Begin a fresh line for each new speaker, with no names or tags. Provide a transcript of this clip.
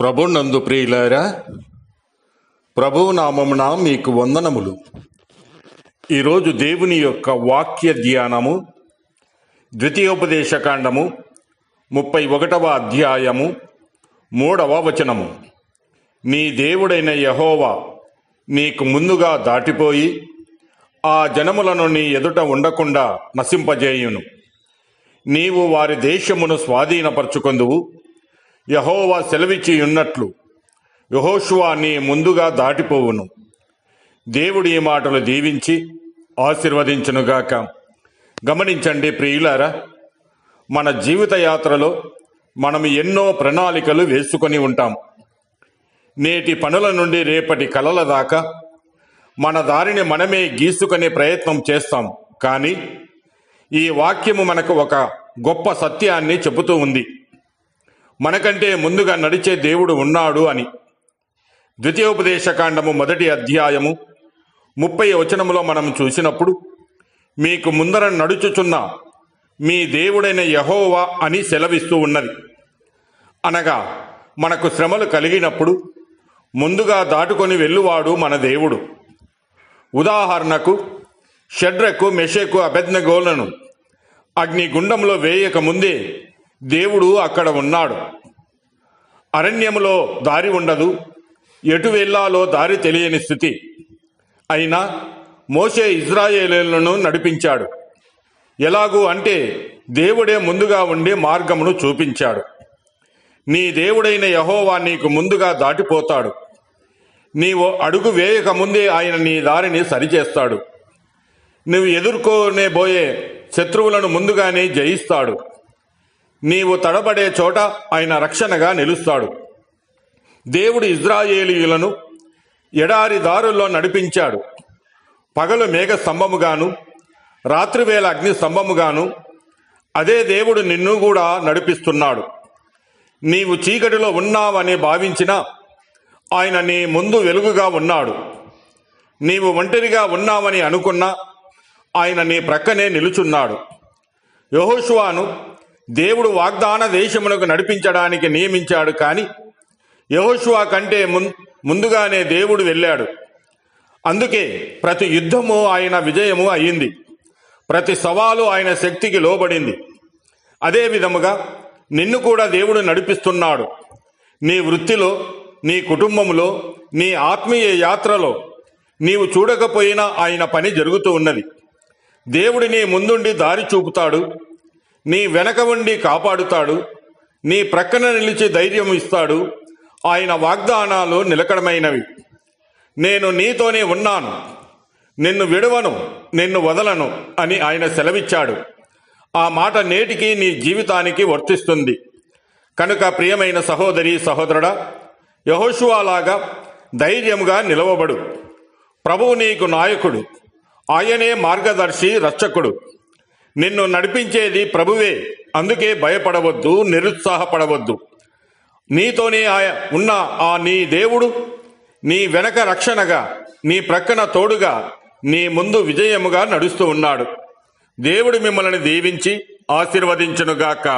ప్రభు నందు ప్రియులారా ప్రభు నామమున మీకు వందనములు. ఈరోజు దేవుని యొక్క వాక్య ధ్యానము ద్వితీయోపదేశకాండము ముప్పై ఒకటవ అధ్యాయము మూడవ వచనము. నీ దేవుడైన యహోవా నీకు ముందుగా దాటిపోయి ఆ జనములను నీ ఎదుట ఉండకుండా నశింపజేయును. నీవు వారి దేశమును స్వాధీనపరచుకొందువు. యహోవా సెలవిచ్చి ఉన్నట్లు యహోషువా నీ ముందుగా దాటిపోవును. దేవుడి ఈ మాటలు దీవించి ఆశీర్వదించునుగాక. గమనించండి ప్రియులారా మన జీవిత యాత్రలో మనం ఎన్నో ప్రణాళికలు వేసుకొని ఉంటాం. నేటి పనుల నుండి రేపటి కలల దాకా మన దారిని మనమే గీసుకునే ప్రయత్నం చేస్తాం. కానీ ఈ వాక్యము మనకు ఒక గొప్ప సత్యాన్ని చెబుతూ ఉంది. మనకంటే ముందుగా నడిచే దేవుడు ఉన్నాడు అని. ద్వితీయోపదేశకాండము మొదటి అధ్యాయము ముప్పై వచనములో మనం చూసినప్పుడు మీకు ముందర నడుచుచున్న మీ దేవుడైన యహోవా అని సెలవిస్తూ ఉన్నది. అనగా మనకు శ్రమలు కలిగినప్పుడు ముందుగా దాటుకొని వెళ్ళువాడు మన దేవుడు. ఉదాహరణకు షడ్రకు మెషకు అభెజ్ఞగోలను అగ్నిగుండంలో వేయక ముందే దేవుడు అక్కడ ఉన్నాడు. అరణ్యములో దారి ఉండదు. ఎటు వెళ్ళాలో దారి తెలియని స్థితి. అయినా మోషే ఇజ్రాయేలీలను నడిపించాడు. ఎలాగూ అంటే దేవుడే ముందుగా ఉండి మార్గమును చూపించాడు. నీ దేవుడైన యహోవా నీకు ముందుగా దాటిపోతాడు. నీవు అడుగు వేయక ముందే ఆయన నీ దారిని సరిచేస్తాడు. నువ్వు ఎదుర్కొనే బోయే శత్రువులను ముందుగానే జయిస్తాడు. నీవు తడబడే చోట ఆయన రక్షణగా నిలుస్తాడు. దేవుడు ఇజ్రాయేలీయులను ఎడారి దారుల్లో నడిపించాడు. పగలు మేఘ స్తంభముగాను రాత్రివేళ అగ్ని స్తంభముగాను అదే దేవుడు నిన్ను కూడా నడిపిస్తున్నాడు. నీవు చీకటిలో ఉన్నావని భావించినా ఆయన నీ ముందు వెలుగుగా ఉన్నాడు. నీవు ఒంటరిగా ఉన్నావని అనుకున్నా ఆయన నీ ప్రక్కనే నిలుచున్నాడు. యహోషువాను దేవుడు వాగ్దాన దేశమునకు నడిపించడానికి నియమించాడు కానీ యహోషువా కంటే ముం- ముందుగానే దేవుడు వెళ్ళాడు. అందుకే ప్రతి యుద్ధము ఆయన విజయము అయ్యింది ప్రతి సవాలు ఆయన శక్తికి లోబడింది. అదే విధముగా నిన్ను కూడా దేవుడు నడిపిస్తున్నాడు. నీ వృత్తిలో నీ కుటుంబంలో నీ ఆత్మీయ యాత్రలో నీవు చూడకపోయినా ఆయన పని జరుగుతూ ఉన్నది. దేవుడి నీ ముందుండి దారి చూపుతాడు. నీ వెనక ఉండి కాపాడుతాడు. నీ ప్రక్కన నిలిచి ధైర్యం ఇస్తాడు. ఆయన వాగ్దానాలు నిలకడమైనవి. నేను నీతోనే ఉన్నాను. నిన్ను విడవను నిన్ను వదలను అని ఆయన సెలవిచ్చాడు. ఆ మాట నేటికి నీ జీవితానికి వర్తిస్తుంది. కనుక ప్రియమైన సహోదరి సహోదరుడా యహోషువాలాగా ధైర్యంగా నిలవబడు. ప్రభువు నీకు నాయకుడు. ఆయనే మార్గదర్శి రక్షకుడు. నిన్ను నడిపించేది ప్రభువే. అందుకే భయపడవద్దు నిరుత్సాహపడవద్దు. నీతోనే ఆయ ఉన్న ఆ నీ దేవుడు నీ వెనక రక్షణగా నీ ప్రక్కన తోడుగా నీ ముందు విజయముగా నడుస్తూ ఉన్నాడు. దేవుడు మిమ్మల్ని దీవించి ఆశీర్వదించునుగాక.